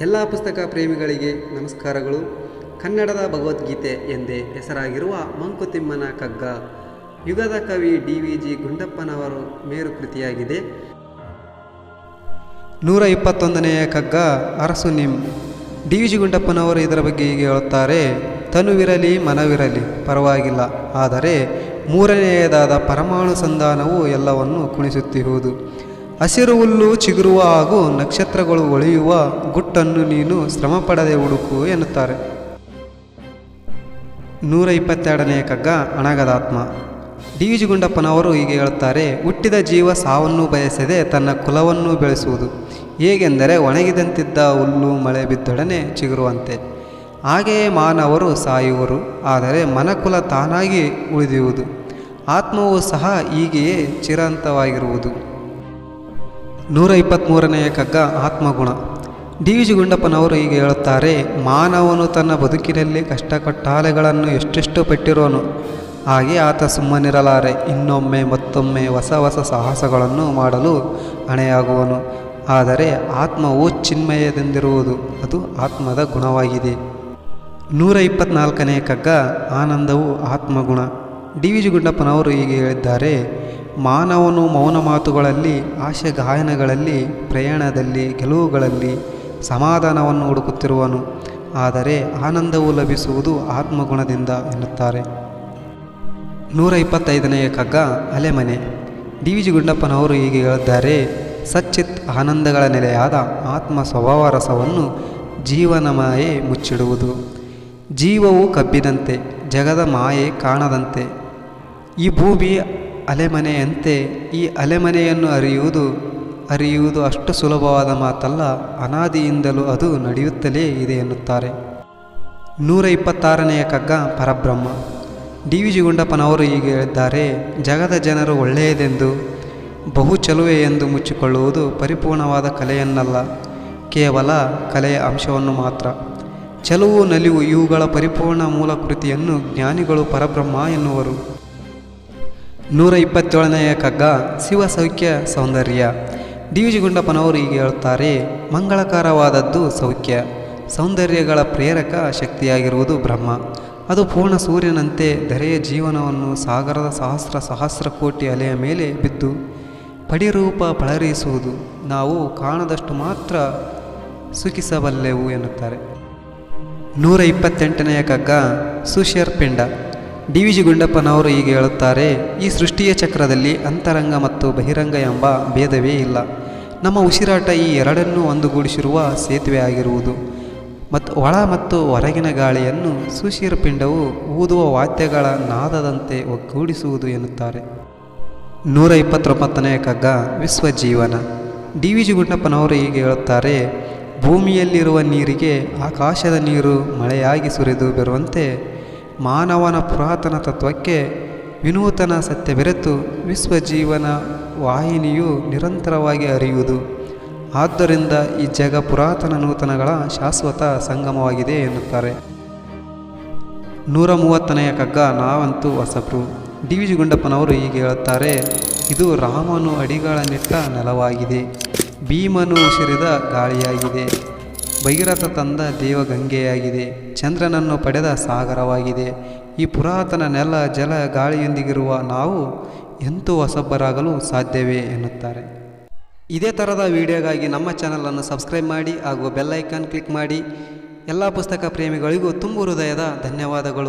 ಎಲ್ಲ ಪುಸ್ತಕ ಪ್ರೇಮಿಗಳಿಗೆ ನಮಸ್ಕಾರಗಳು. ಕನ್ನಡದ ಭಗವದ್ಗೀತೆ ಎಂದೇ ಹೆಸರಾಗಿರುವ ಮಂಕುತಿಮ್ಮನ ಕಗ್ಗ ಯುಗದ ಕವಿ ಡಿ ವಿ ಜಿ ಗುಂಡಪ್ಪನವರು ಮೇರು ಕೃತಿಯಾಗಿದೆ ನೂರ ಇಪ್ಪತ್ತೊಂದನೆಯ ಕಗ್ಗ ಅರಸು ನಿಮ್. ಡಿ ವಿ ಜಿ ಗುಂಡಪ್ಪನವರು ಇದರ ಬಗ್ಗೆ ಹೀಗೆ ಹೇಳುತ್ತಾರೆ, ತನುವಿರಲಿ, ಮನವಿರಲಿ, ಪರವಾಗಿಲ್ಲ. ಆದರೆ ಮೂರನೆಯದಾದ ಪರಮಾಣು ಸಂಧಾನವು ಎಲ್ಲವನ್ನು ಕುಣಿಸುತ್ತಿರುವುದು. ಹಸಿರು ಹುಲ್ಲು ಚಿಗುರುವ ಹಾಗೂ ನಕ್ಷತ್ರಗಳು ಒಳೆಯುವ ಗುಟ್ಟನ್ನು ನೀನು ಶ್ರಮಪಡದೆ ಹುಡುಕು ಎನ್ನುತ್ತಾರೆ. ನೂರ ಇಪ್ಪತ್ತೆರಡನೆಯ ಕಗ್ಗ ಅಣಗದಾತ್ಮ ಡಿ ವಿ ಜಿ ಗುಂಡಪ್ಪನವರು ಹೀಗೆ ಹೇಳುತ್ತಾರೆ, ಹುಟ್ಟಿದ ಜೀವ ಸಾವನ್ನು ಬಯಸದೆ ತನ್ನ ಕುಲವನ್ನು ಬೆಳೆಸುವುದು. ಹೇಗೆಂದರೆ ಒಣಗಿದಂತಿದ್ದ ಹುಲ್ಲು ಮಳೆ ಬಿದ್ದೊಡನೆ ಚಿಗುರುವಂತೆ. ಹಾಗೆಯೇ ಮಾನವರು ಸಾಯುವರು, ಆದರೆ ಮನಕುಲ ತಾನಾಗಿ ಉಳಿದಿರುವುದು. ಆತ್ಮವು ಸಹ ಹೀಗೆಯೇ ಚಿರಂತವಾಗಿರುವುದು. ನೂರ ಇಪ್ಪತ್ತ್ಮೂರನೆಯ ಕಗ್ಗ ಆತ್ಮಗುಣ. ಡಿ ವಿ ಜಿ ಗುಂಡಪ್ಪನವರು ಹೀಗೆ ಹೇಳುತ್ತಾರೆ, ಮಾನವನು ತನ್ನ ಬದುಕಿನಲ್ಲಿ ಕಷ್ಟಕಟ್ಟಾಲೆಗಳನ್ನು ಎಷ್ಟೆಷ್ಟು ಪಟ್ಟಿರೋನು. ಹಾಗೆ ಆತ ಸುಮ್ಮನಿರಲಾರೆ, ಇನ್ನೊಮ್ಮೆ ಮತ್ತೊಮ್ಮೆ ಹೊಸ ಹೊಸ ಸಾಹಸಗಳನ್ನು ಮಾಡಲು ಹಣೆಯಾಗುವನು. ಆದರೆ ಆತ್ಮವು ಚಿನ್ಮಯದಿಂದಿರುವುದು, ಅದು ಆತ್ಮದ ಗುಣವಾಗಿದೆ. ನೂರ ಇಪ್ಪತ್ತ್ನಾಲ್ಕನೇ ಕಗ್ಗ ಆನಂದವು ಆತ್ಮಗುಣ. ಡಿ ವಿ ಜಿ ಗುಂಡಪ್ಪನವರು ಹೀಗೆ ಹೇಳಿದ್ದಾರೆ, ಮಾನವನು ಮೌನ ಮಾತುಗಳಲ್ಲಿ, ಆಶೆ ಗಾಯನಗಳಲ್ಲಿ, ಪ್ರಯಾಣದಲ್ಲಿ, ಗೆಲುವುಗಳಲ್ಲಿ ಸಮಾಧಾನವನ್ನು ಹುಡುಕುತ್ತಿರುವನು. ಆದರೆ ಆನಂದವು ಲಭಿಸುವುದು ಆತ್ಮಗುಣದಿಂದ ಎನ್ನುತ್ತಾರೆ. ನೂರ ಇಪ್ಪತ್ತೈದನೆಯ ಕಗ್ಗ, ಅಲೆಮನೆ. ಡಿ ವಿ ಜಿ ಗುಂಡಪ್ಪನವರು ಹೀಗೆ ಹೇಳಿದ್ದಾರೆ, ಸಚ್ಚಿತ್ ಆನಂದಗಳ ನೆಲೆಯಾದ ಆತ್ಮ ಸ್ವಭಾವ ರಸವನ್ನು ಜೀವನ ಮಾಯೆ ಮುಚ್ಚಿಡುವುದು. ಜೀವವು ಕಬ್ಬಿದಂತೆ ಜಗದ ಮಾಯೆ ಕಾಣದಂತೆ ಈ ಭೂಮಿ ಅಲೆಮನೆಯಂತೆ ಈ ಅಲೆಮನೆಯನ್ನು ಅರಿಯುವುದು ಅರಿಯುವುದು ಅಷ್ಟು ಸುಲಭವಾದ ಮಾತಲ್ಲ, ಅನಾದಿಯಿಂದಲೂ ಅದು ನಡೆಯುತ್ತಲೇ ಇದೆ ಎನ್ನುತ್ತಾರೆ. ನೂರ ಇಪ್ಪತ್ತಾರನೆಯ ಕಗ್ಗ ಪರಬ್ರಹ್ಮ. ಡಿ ವಿ ಜಿ ಗುಂಡಪ್ಪನವರು ಹೀಗೆ ಹೇಳಿದ್ದಾರೆ, ಜಗದ ಜನರು ಒಳ್ಳೆಯದೆಂದು, ಬಹು ಚಲುವೆ ಎಂದು ಮುಚ್ಚಿಕೊಳ್ಳುವುದು ಪರಿಪೂರ್ಣವಾದ ಕಲೆಯನ್ನಲ್ಲ, ಕೇವಲ ಕಲೆಯ ಅಂಶವನ್ನು ಮಾತ್ರ. ಚಲುವು, ನಲಿವು ಇವುಗಳ ಪರಿಪೂರ್ಣ ಮೂಲ ಕೃತಿಯನ್ನು ಜ್ಞಾನಿಗಳು ಪರಬ್ರಹ್ಮ ಎನ್ನುವರು. ನೂರ ಇಪ್ಪತ್ತೇಳನೆಯ ಕಗ್ಗ ಶಿವ ಸೌಖ್ಯ ಸೌಂದರ್ಯ. ಡಿ ವಿ ಜಿ ಗುಂಡಪ್ಪನವರು ಹೀಗೆ ಹೇಳುತ್ತಾರೆ, ಮಂಗಳಕರವಾದದ್ದು ಸೌಖ್ಯ. ಸೌಂದರ್ಯಗಳ ಪ್ರೇರಕ ಶಕ್ತಿಯಾಗಿರುವುದು ಬ್ರಹ್ಮ. ಅದು ಪೂರ್ಣ ಸೂರ್ಯನಂತೆ ಧರೆಯ ಜೀವನವನ್ನು ಸಾಗರದ ಸಹಸ್ರ ಸಹಸ್ರ ಕೋಟಿ ಅಲೆಯ ಮೇಲೆ ಬಿದ್ದು ಪಡಿರೂಪ ಪಳರಿಸುವುದು. ನಾವು ಕಾಣದಷ್ಟು ಮಾತ್ರ ಸುಖಿಸಬಲ್ಲೆವು ಎನ್ನುತ್ತಾರೆ. ನೂರ ಇಪ್ಪತ್ತೆಂಟನೆಯ ಕಗ್ಗ ಸುಶರ್ಪಿಂಡ ಡಿ ವಿ ಜಿ ಗುಂಡಪ್ಪನವರು ಹೀಗೆ ಹೇಳುತ್ತಾರೆ, ಈ ಸೃಷ್ಟಿಯ ಚಕ್ರದಲ್ಲಿ ಅಂತರಂಗ ಮತ್ತು ಬಹಿರಂಗ ಎಂಬ ಭೇದವೇ ಇಲ್ಲ. ನಮ್ಮ ಉಸಿರಾಟ ಈ ಎರಡನ್ನೂ ಒಂದುಗೂಡಿಸಿರುವ ಸೇತುವೆ ಆಗಿರುವುದು. ಮತ್ತು ಒಳ ಮತ್ತು ಹೊರಗಿನ ಗಾಳಿಯನ್ನು ಸುಶಿರಪಿಂಡವು ಊದುವ ವಾದ್ಯಗಳ ನಾದದಂತೆ ಒಗ್ಗೂಡಿಸುವುದು ಎನ್ನುತ್ತಾರೆ. ನೂರ ಇಪ್ಪತ್ತೊಂಬತ್ತನೆಯ ಕಗ್ಗ ವಿಶ್ವ ಜೀವನ ಡಿ ವಿ ಜಿ ಗುಂಡಪ್ಪನವರು ಹೀಗೆ ಹೇಳುತ್ತಾರೆ, ಭೂಮಿಯಲ್ಲಿರುವ ನೀರಿಗೆ ಆಕಾಶದ ನೀರು ಮಳೆಯಾಗಿ ಸುರಿದು ಬರುವಂತೆ ಮಾನವನ ಪುರಾತನ ತತ್ವಕ್ಕೆ ವಿನೂತನ ಸತ್ಯ ಬೆರೆತು ವಿಶ್ವಜೀವನ ವಾಹಿನಿಯು ನಿರಂತರವಾಗಿ ಅರಿಯುವುದು. ಆದ್ದರಿಂದ ಈ ಜಗ ಪುರಾತನ ನೂತನಗಳ ಶಾಶ್ವತ ಸಂಗಮವಾಗಿದೆ ಎನ್ನುತ್ತಾರೆ. ನೂರ ಮೂವತ್ತನೆಯ ಕಗ್ಗ ನಾವಂತೂ ಹೊಸಬ್ರು. ಡಿ ವಿ ಜಿ ಗುಂಡಪ್ಪನವರು ಹೀಗೆ ಹೇಳುತ್ತಾರೆ, ಇದು ರಾಮನು ಅಡಿಗಳ ನೆಟ್ಟ ನೆಲವಾಗಿದೆ. ಭೀಮನು ಉಸಿರಿದ ಗಾಳಿಯಾಗಿದೆ. ಭಗೀರಥ ತಂದ ದೇವಗಂಗೆಯಾಗಿದೆ. ಚಂದ್ರನನ್ನು ಪಡೆದ ಸಾಗರವಾಗಿದೆ. ಈ ಪುರಾತನ ನೆಲ ಜಲ ಗಾಳಿಯೊಂದಿಗಿರುವ ನಾವು ಎಂತೂ ಹೊಸಬ್ಬರಾಗಲು ಸಾಧ್ಯವೇ ಎನ್ನುತ್ತಾರೆ. ಇದೇ ಥರದ ವಿಡಿಯೋಗಾಗಿ ನಮ್ಮ ಚಾನಲನ್ನು ಸಬ್ಸ್ಕ್ರೈಬ್ ಮಾಡಿ ಹಾಗೂ ಬೆಲ್ಲೈಕಾನ್ ಕ್ಲಿಕ್ ಮಾಡಿ. ಎಲ್ಲ ಪುಸ್ತಕ ಪ್ರೇಮಿಗಳಿಗೂ ತುಂಬು ಹೃದಯದ ಧನ್ಯವಾದಗಳು.